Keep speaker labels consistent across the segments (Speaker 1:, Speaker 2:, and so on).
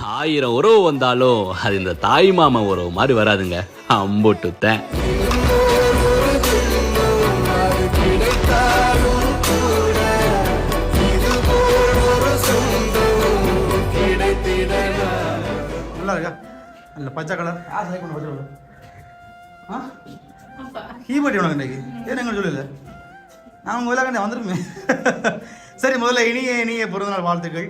Speaker 1: ஆயிரம் உறவு வந்தாலும் அது இந்த தாய் மாமா உறவு மாதிரி வராதுங்க. அம்புட்டுத்தேன்.
Speaker 2: நல்லா இருக்கா? அந்த பச்சை கலர்? யார் செலக்ட் பண்ண பச்சை கலர் ஆ கீபோர்ட் உனக்கு இன்னைக்கு? ஏன் எங்களுக்கு சொல்லல? நான் உங்கள் வேலை வந்துருமே சரி முதல்ல இனிய இனிய பிறந்தநாள் வாழ்த்துக்கள்.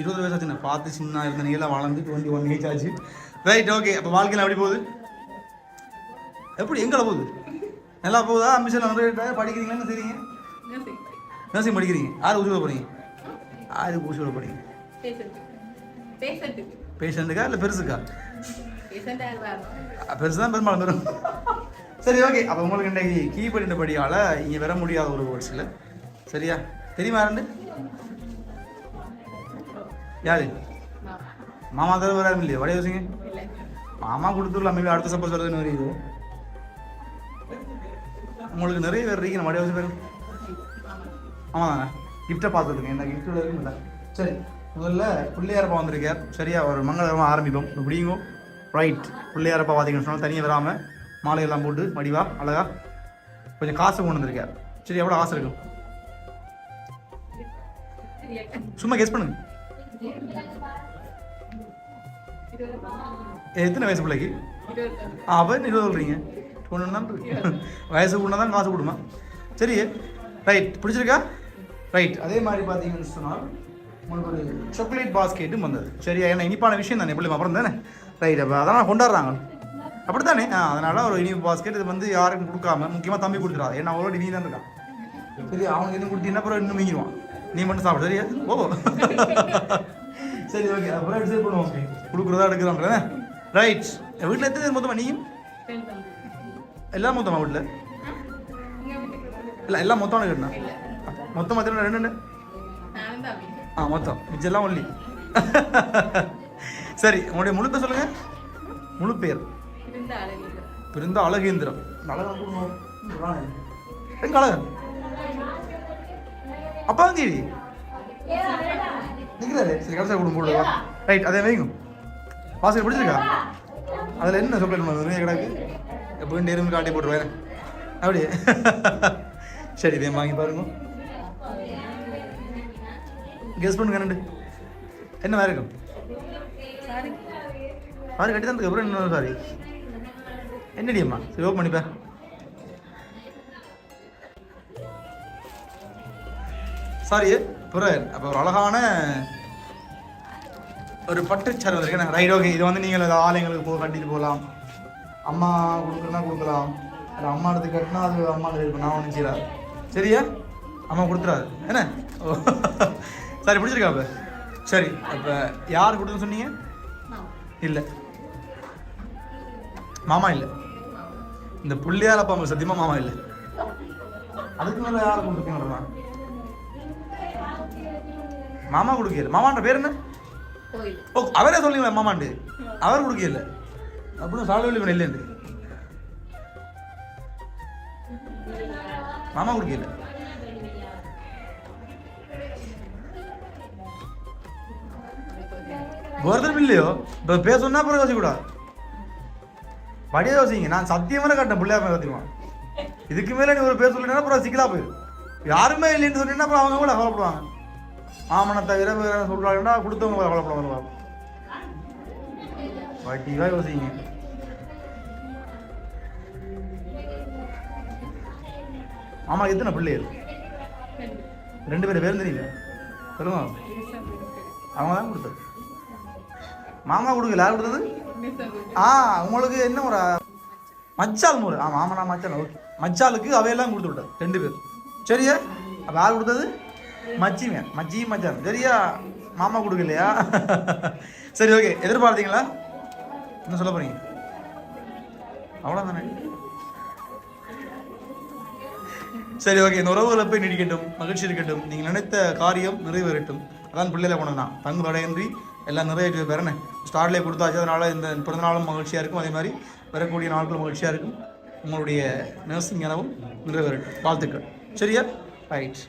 Speaker 2: இருபது வயசு ஆச்சு நான் பார்த்து சின்ன இருந்த நீங்களாம் வளர்ந்து டுவெண்ட்டி ஒன் ஏஜ் ஆச்சு. ரைட் ஓகே அப்போ வாழ்க்கையில் எப்படி போகுது? எப்படி? எங்கே போகுது? நல்லா போகுதா? அம்பிஷன் நிறைய படிக்கிறீங்களான்னு தெரியுங்க நர்சிங் படிக்கிறீங்க. யார் ஊசி விட போகிறீங்க யார் ஊசி விட போகிறீங்க பேஷண்ட்டுக்கா இல்லை பெருசுக்கா? பெருசு தான். பெரும்பாலும் பெரும். சரி ஓகே அப்போ உங்களுக்கு இன்றைக்கு கீபடின படியால் இங்கே வர முடியாத ஒரு வேர்ட்ஸில் சரியா? தெரியுமா ரெண்டு யாரு? மாமா. தவிர வேற இல்லையா? வடைய யோசிங்க மாமா கொடுத்துடலாம். மேபி அடுத்த சப்போஸ் வருதுன்னு வருது உங்களுக்கு நிறைய பேர் இருக்கீங்க. வடைய யோசி பேர். ஆமாம் தானே கிஃப்ட்டை பார்த்துருங்க என்ன கிஃப்ட்டில் இருக்குல்ல சரி. முதல்ல பிள்ளையாரப்பா வந்திருக்கார். சரியா ஒரு மங்களகரமாக ஆரம்பிப்போம். இப்படிங்க ரைட் பிள்ளையாரப்பா பார்த்தீங்கன்னு சொன்னால் தனியாக வராமல் மாலையெல்லாம் போட்டு மடிவா அழகா கொஞ்சம் காசு கொண்டு வந்திருக்கார். சரி எவ்வளோ ஆசை இருக்கும் சும்மா கெஸ் பண்ணுங்க. எத்தனை வயசு பிள்ளைக்கு? அவன் இருபது சொல்கிறீங்க ஒன்று தான் வயசு கூட தான் காசு கொடுமா? சரி ரைட் பிடிச்சிருக்கா? ரைட் அதே மாதிரி பார்த்தீங்கன்னு சொன்னால் உங்களுக்கு ஒரு சாக்லேட் பாஸ்கெட்டும் வந்தது. சரியா ஏன்னா இனிப்பான விஷயம் தானே எப்படி அப்புறம் தானே? ரைட் அப்போ அதெல்லாம் கொண்டாடுறாங்க. அப்படி தானே ஆ அதனால் ஒரு இனிப்பு பாஸ்கெட் இது வந்து யாருக்கும் கொடுக்காம முக்கியமாக தம்பி கொடுத்துடாது ஏன்னா அவ்வளோ நீ தான் இருக்கான் சரி அவனுக்கு எதுவும் கொடுத்தீங்கன்னா அப்புறம் இன்னும் மிங்கிடுவான் நீ மட்டும் சாப்பிடு சரியா? ஓ சரி ஓகே அப்புறம் எடுத்து பண்ணுவோம் கொடுக்குறதா எடுக்கிறோம் ரைட் வீட்டில் எத்தனை பேர் மொத்தமாக நீயும்? எல்லாம் மொத்தமா வீட்டில் இல்லை எல்லாம் மொத்தம் கேட்டா மொத்தம் எத்தனை ரெண்டு ஆ மொத்தம். மிச்செல்லாம் ஒல்லி. சரி உங்களுடைய முழு பேர் சொல்லுங்க. முழு பேர். பிறந்த அழகேந்திரம் கூப்பிடுவோம். எங்க அழகன்? அப்பா தேடி நிற்கிறாரு சரி கடைசியாக கொடுங்க போடுவா ரைட் அதே வைங்க. வாசல் பிடிச்சிருக்கா? அதில் என்ன சாக்லேட் பண்ணுறது கிடக்கு? எப்போ எறும்பு காட்டி போட்டுருவேன் அப்படியே. சரி இதே வாங்கி பாருங்க. கெஸ் பண்ணுங்க ரெண்டு. என்ன வேறு இருக்கும் சாரி கட்டி தான் அப்புறம் இன்னொரு சாரி என்னடியம்மா சரி ஓப்பன் பண்ணிப்பா. சாரி புறன் அப்போ ஒரு அழகான ஒரு பட்டுச்சார் வந்திருக்கேன் ரைட் ஓகே இது வந்து நீங்கள் அது ஆலயங்களுக்கு போக கட்டிட்டு போகலாம். அம்மா கொடுக்குறனா கொடுக்கலாம். அது அம்மா எடுத்து கட்டினா அது அம்மா இருக்கும் நான் ஒன்றும் செய்யலாம் சரியா? அம்மா கொடுத்துறாரு. என்ன? ஓ. சரி பிடிச்சிருக்கா அப்போ? சரி அப்போ யார் கொடுத்துன்னு சொன்னீங்க? இல்லை. மாமா இல்லை. இந்த புள்ளியார் அப்பா அவங்க சத்தியமாக மாமா இல்லை. அதுக்கு மேலே யார் கொடுத்துருக்கீங்க மாமா கொடுக்கல. மாமான்ற பேர் என்ன? ஓ அவரே சொல்லுங்களா மாமாண்டு அவர் கொடுக்கல. அப்படின்னு சாலவெளி பண்ண இல்லைண்டு மாமா கொடுக்கல. ஒருத்தரும் இல்லையோ? இப்போ பேச சொன்னா அப்புறம் யோசிக்கூடாது படியே யோசிங்க நான் சத்தியமான காட்டேன் பிள்ளையா சத்தியமா இதுக்கு மேலே நீ ஒரு பேர் சொல்லினா அப்புறம் சிக்கலா போயிடும். யாருமே இல்லைன்னு சொன்னீங்கன்னா அப்புறம் அவங்க கூட கவலைப்படுவாங்க ஆமனை தவிர வேற சொல்றாங்கன்னா கொடுத்தவங்க கவலைப்படுவாங்க வட்டிவா யோசிங்க. ஆமா எத்தனை பிள்ளைகள்? ரெண்டு பேரும் பேரும் தெரியல சொல்லுங்க. அவங்க தான் கொடுத்தது. மாமா கொடுக்கல யார் கொடுத்தது? ஆ உங்களுக்கு என்ன ஒரு மச்சால் முறை ஆ மாமனா மச்சால் ஓகே. மச்சாலுக்கு அவையெல்லாம் கொடுத்து விட்டார் ரெண்டு பேர். சரியா? அப்போ யார் கொடுத்தது? மச்சிங்க மச்சி மச்சான் சரியா மாமா கொடுக்கலையா? சரி ஓகே எதிர்பார்த்தீங்களா? என்ன சொல்ல போறீங்க. அவ்வளோதானே சரி ஓகே இந்த உறவுகளை போய் நீடிக்கட்டும் மகிழ்ச்சி இருக்கட்டும். நீங்கள் நினைத்த காரியம் நிறைவேறட்டும். அதான் பிள்ளையில போனது தான். தங்கு தடையின்றி எல்லாம் நிறைவேற்றி பெறனே ஸ்டார்ட்லேயே கொடுத்தாச்சு அதனால் இந்த பிறந்த நாளும் மகிழ்ச்சியாக இருக்கும். அதே மாதிரி வரக்கூடிய நாட்களும் மகிழ்ச்சியாக இருக்கும். உங்களுடைய நர்சிங் எனவும் நிறைவேறட்டும். வாழ்த்துக்கள். சரியா? ரைட்